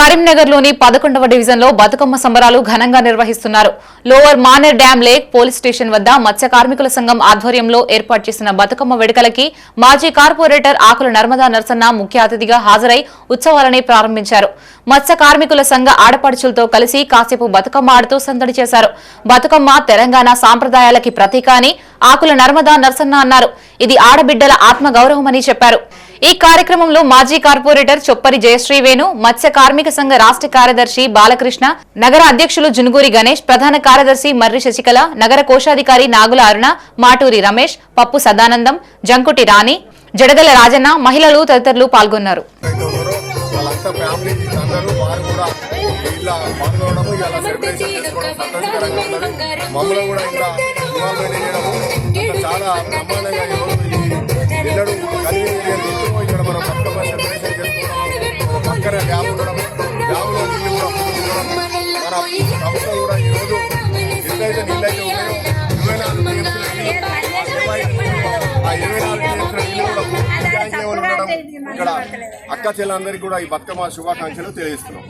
కరీంనగర్లోని పదకొండవ డివిజన్లో బతుకమ్మ సంబరాలు ఘనంగా నిర్వహిస్తున్నారు. Lower Maner dam lake police station వద్ద మత్స్య కార్మికుల సంఘం ఆధ్వర్యంలో ఏర్పాటు చేసిన బతుకమ్మ వేడుకలకి మాజీ కార్పొరేటర్ ఆకుల నర్మదా నరసన్న ముఖ్య అతిథిగా హాజరై ఉత్సవాలని ప్రారంభించారు. మత్స్య కార్మికుల సంఘ ఆడపడుచులతో కలిసి కాసేపు బతుకమ్మ ఆడుతూ సందడి చేశారు. బతుకమ్మ తెలంగాణ సాంప్రదాయాలకి ప్రతీక అని ఆకుల నర్మదా నరసన్న అన్నారు. ఇది ఆడబిడ్డల ఆత్మగౌరవమని చెప్పారు. ఈ కార్యక్రమంలో మాజీ కార్పొరేటర్ చొప్పరి జయశ్రీ వేణు మత్స్య కార్మిక సంఘ రాష్ట్ర కార్యదర్శి బాలకృష్ణ నగర అధ్యక్షులు జునుగూరి గణేష్ ప్రధాన కార్యదర్శి మర్రి శశికళ నగర కోశాధికారి నాగుల అరుణ మాటూరి రమేష్ పప్పు సదానందం జంకుటి రాణి జడగల రాజన్న మహిళలు తదితరులు పాల్గొన్నారు. అయితే ఉండడం డ్యామ్లో నీళ్ళు కూడా పుట్టుకోవడం మన ప్రభుత్వం కూడా ఈరోజు ఎట్లయితే నీళ్ళైతే ఉన్నాయో ఇరవై నాలుగు టీఎంసీల నీళ్ళు ఆ ఇరవై నాలుగు టీఎంసీల నీళ్ళు కూడా పూర్తి ట్యాంక్ లెవెల్ ఉండడం ఇక్కడ అక్క చెల్లెలందరికీ కూడా ఈ బతుకమ్మ శుభాకాంక్షలు తెలియజేస్తున్నాం.